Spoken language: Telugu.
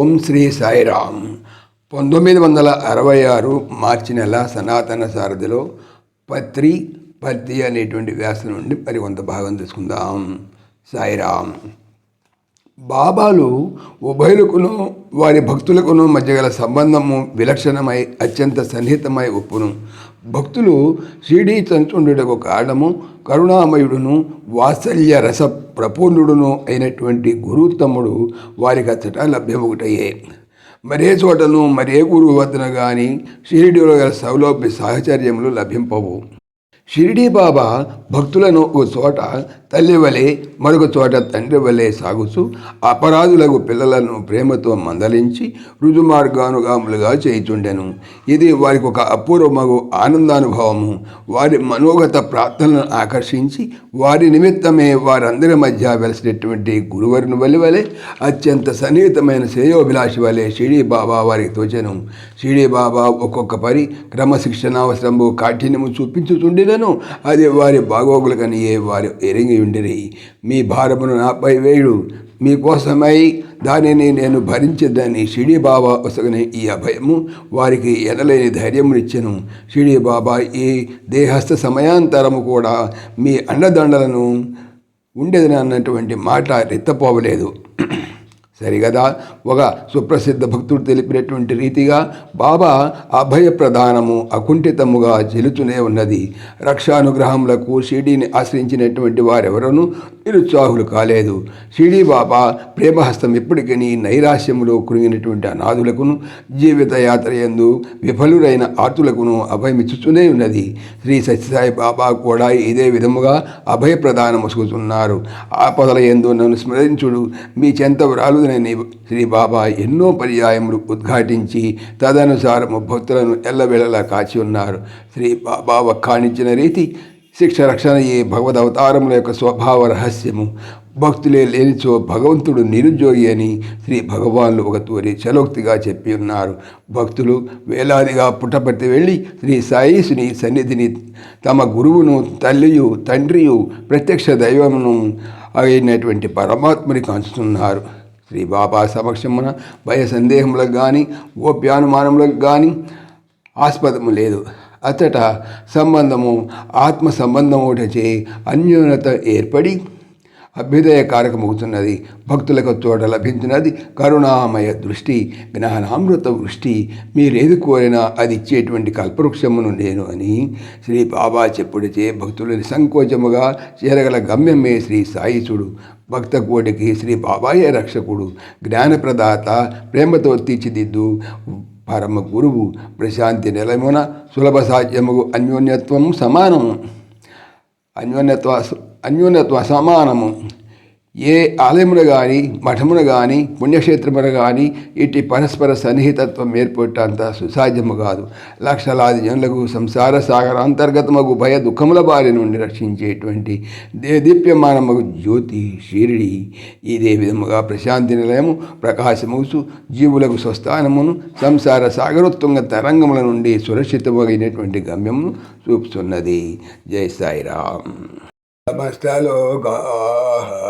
ఓం శ్రీ సాయిరామ్. పంతొమ్మిది వందల అరవై ఆరు మార్చి నెల సనాతన సారథిలో పత్రి పత్తి అనేటువంటి వ్యాసం నుండి మరి కొంత భాగం తీసుకుందాం సాయిరామ్. బాబాలు ఉభయులకును వారి భక్తులకును మధ్య గల సంబంధము విలక్షణమై అత్యంత సన్నిహితమై ఒప్పును. భక్తులు షిరిడీ చంచుండుటకు కారణము కరుణామయుడును వాత్సల్య రస ప్రపూర్ణుడును అయినటువంటి గురుత్తముడు వారికి అచ్చట లభ్యమొకటయ్యే మరే చోటను మరే గురువు వద్దన కానీ షిరిడీలో గల సౌలభ్య సాహచర్యములు లభింపవు. షిరిడీ బాబా భక్తులను ఒక చోట తల్లి వలె మరొక చోట తండ్రి వలె సాగుతూ అపరాధులకు పిల్లలను ప్రేమతో మందలించి రుజుమార్గానుగాములుగా చేయుచుండెను. ఇది వారికి ఒక అపూర్వమగు ఆనందానుభవము. వారి మనోగత ప్రార్థనలను ఆకర్షించి వారి నిమిత్తమే వారందరి మధ్య వెలిసినటువంటి గురువరుని వలి వలె అత్యంత సన్నిహితమైన శ్రేయోభిలాషి వలె షిరిడీ బాబా వారికి తోచెను. షిరిడీ బాబా ఒక్కొక్క పరి క్రమశిక్షణ అవసరము కాఠిన్యము చేయను అది వారి బాగోగులకనియే వారు ఎరిగి ఉండిరి. మీ భారమును నాపై వేయుడు మీకోసమై దానిని నేను భరించదని షిడి బాబా వసగనే ఈ అభయము వారికి ఎనలేని ధైర్యమునిచ్చెను షిడి బాబా ఈ దేహస్థ సమయాంతరము కూడా మీ అండదండలను ఉండేదని అన్నటువంటి మాట రెత్తపోవలేదు. సరిగదా? ఒక సుప్రసిద్ధ భక్తుడు తెలిపినటువంటి రీతిగా బాబా అభయ ప్రధానము అకుంఠితముగా చెలుతూనే ఉన్నది. రక్షానుగ్రహములకు షిడీని ఆశ్రయించినటువంటి వారెవరూ నిరుత్సాహులు కాలేదు. షిడీ బాబా ప్రేమహస్తం ఇప్పటికీ నైరాశ్యములో కురిగినటువంటి అనాథులకును జీవిత యాత్ర ఎందు విఫలురైన ఆర్తులకును అభయమిచ్చుతూనే ఉన్నది. శ్రీ సత్యసాయి బాబా కూడా ఇదే విధముగా అభయ ప్రదానం ఆపదల ఎందు నన్ను స్మరించుడు మీ చెంత వ్రాలుదనని శ్రీ బాబా ఎన్నో పర్యాయములు ఉద్ఘాటించి తదనుసారము భక్తులను ఎల్లవేళలా కాచి ఉన్నారు. శ్రీ బాబా వక్కాణించిన రీతి శిక్ష రక్షణ భగవద్ అవతారముల యొక్క స్వభావ రహస్యము. భక్తులే లేనిచో భగవంతుడు నిరుద్యోగి అని శ్రీ భగవాన్లు ఒక తూరి చలోక్తిగా చెప్పి ఉన్నారు. భక్తులు వేలాదిగా పుట్టపట్టి వెళ్ళి శ్రీ సాయిసుని సన్నిధిని తమ గురువును తల్లియు తండ్రియు ప్రత్యక్ష దైవమును అయినటువంటి పరమాత్మని కాంచుతున్నారు. శ్రీ బాబా సమక్షమున భయ సందేహములకు కానీ గోప్యానుమానములకు కానీ ఆస్పదము లేదు. అతట సంబంధము ఆత్మ సంబంధం ఒకటి అన్యోన్యత ఏర్పడి అభ్యుదయ కారకమవుతున్నది భక్తులకు చోట లభించినది కరుణామయ దృష్టి జ్ఞానామృత వృష్టి. మీరేది కోరినా అది ఇచ్చేటువంటి కల్పవృక్షమును నేను అని శ్రీ బాబా చెప్పుడిచే భక్తులని సంకోచముగా చేరగల గమ్యమే శ్రీ సాయిసుడు. భక్త కోటికి శ్రీ బాబాయే రక్షకుడు. జ్ఞానప్రదాత ప్రేమతో తీర్చిదిద్దు పరమ గురువు. ప్రశాంతి నిలమున సులభ సాధ్యము అన్యోన్యత్వం సమానము. అన్యోన్యత్వ అన్యోన్యత్వ సమానము ఏ ఆలయమును కానీ మఠమును కానీ పుణ్యక్షేత్రమును కానీ ఇట్టి పరస్పర సన్నిహితత్వం ఏర్పడటంత సుసాధ్యము కాదు. లక్షలాది జనులకు సంసార సాగర అంతర్గతమగు భయ దుఃఖముల బారి నుండి రక్షించేటువంటి దేదీప్యమానమగు జ్యోతి షిరిడి. ఇదే విధముగా ప్రశాంతి నిలయము ప్రకాశమవుసు జీవులకు స్వస్థానమును సంసార సాగరోత్తుంగ తరంగముల నుండి సురక్షితమైనటువంటి గమ్యమును చూపుతున్నది జై సాయిరామ్. సమస్తలోకాः